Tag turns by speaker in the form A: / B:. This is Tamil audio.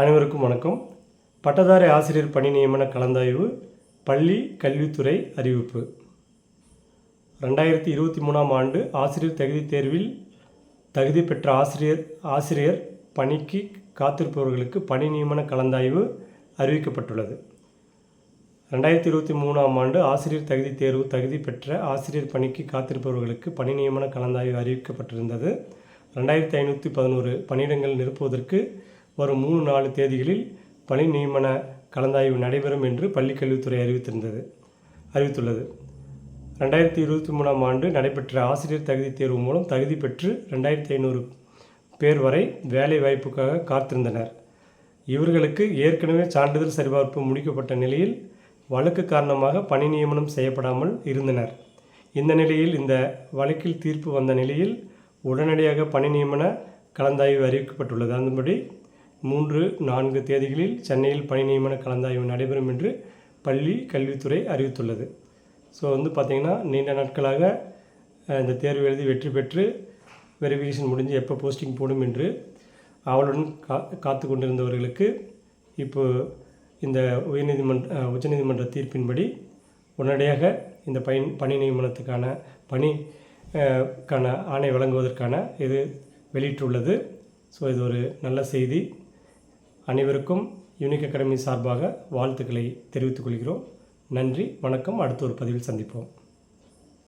A: அனைவருக்கும் வணக்கம். பட்டதாரி ஆசிரியர் பணி நியமன கலந்தாய்வு பள்ளி கல்வித்துறை அறிவிப்பு. ரெண்டாயிரத்தி இருபத்தி மூணாம் ஆண்டு ஆசிரியர் தகுதி தேர்வில் தகுதி பெற்ற ஆசிரியர் ஆசிரியர் பணிக்கு காத்திருப்பவர்களுக்கு பணி நியமன கலந்தாய்வு அறிவிக்கப்பட்டுள்ளது. ரெண்டாயிரத்தி இருபத்தி மூணாம் ஆண்டு ஆசிரியர் தகுதி தேர்வு தகுதி பெற்ற ஆசிரியர் பணிக்கு காத்திருப்பவர்களுக்கு பணி நியமன கலந்தாய்வு அறிவிக்கப்பட்டிருந்தது. ரெண்டாயிரத்தி ஐநூற்றி பதினோரு பணியிடங்கள் நிரப்புவதற்கு வரும் மூணு நாலு தேதிகளில் பணி நியமன கலந்தாய்வு நடைபெறும் என்று பள்ளிக்கல்வித்துறை அறிவித்திருந்தது அறிவித்துள்ளது. ரெண்டாயிரத்தி இருபத்தி மூணாம் ஆண்டு நடைபெற்ற ஆசிரியர் தகுதி தேர்வு மூலம் தகுதி பெற்று ரெண்டாயிரத்தி ஐநூறு பேர் வரை வேலை வாய்ப்புக்காக காத்திருந்தனர். இவர்களுக்கு ஏற்கனவே சான்றிதழ் சரிபார்ப்பு முடிக்கப்பட்ட நிலையில் வழக்கு காரணமாக பணி நியமனம் செய்யப்படாமல் இருந்தனர். இந்த நிலையில் இந்த வழக்கில் தீர்ப்பு வந்த நிலையில் உடனடியாக பணி நியமன கலந்தாய்வு அறிவிக்கப்பட்டுள்ளது. அதன்படி மூன்று நான்கு தேதிகளில் சென்னையில் பணி நியமன கலந்தாய்வு நடைபெறும் என்று பள்ளி கல்வித்துறை அறிவித்துள்ளது. ஸோ வந்து பார்த்திங்கன்னா நீண்ட நாட்களாக இந்த தேர்வு எழுதி வெற்றி பெற்று வெரிஃபிகேஷன் முடிஞ்சு எப்போ போஸ்டிங் போடும் என்று அவளுடன் கா காத்து கொண்டிருந்தவர்களுக்கு இப்போ இந்த உயர்நீதிமன்ற உச்சநீதிமன்ற தீர்ப்பின்படி உடனடியாக இந்த பயன் பணி நியமனத்துக்கான பணி க்கான ஆணை வழங்குவதற்கான இது வெளியிட்டுள்ளது. ஸோ இது ஒரு நல்ல செய்தி. அனைவருக்கும் யூனிக் அகாடமி சார்பாக வாழ்த்துக்களை தெரிவித்துக் கொள்கிறோம். நன்றி வணக்கம். அடுத்த ஒரு பதிவில் சந்திப்போம்.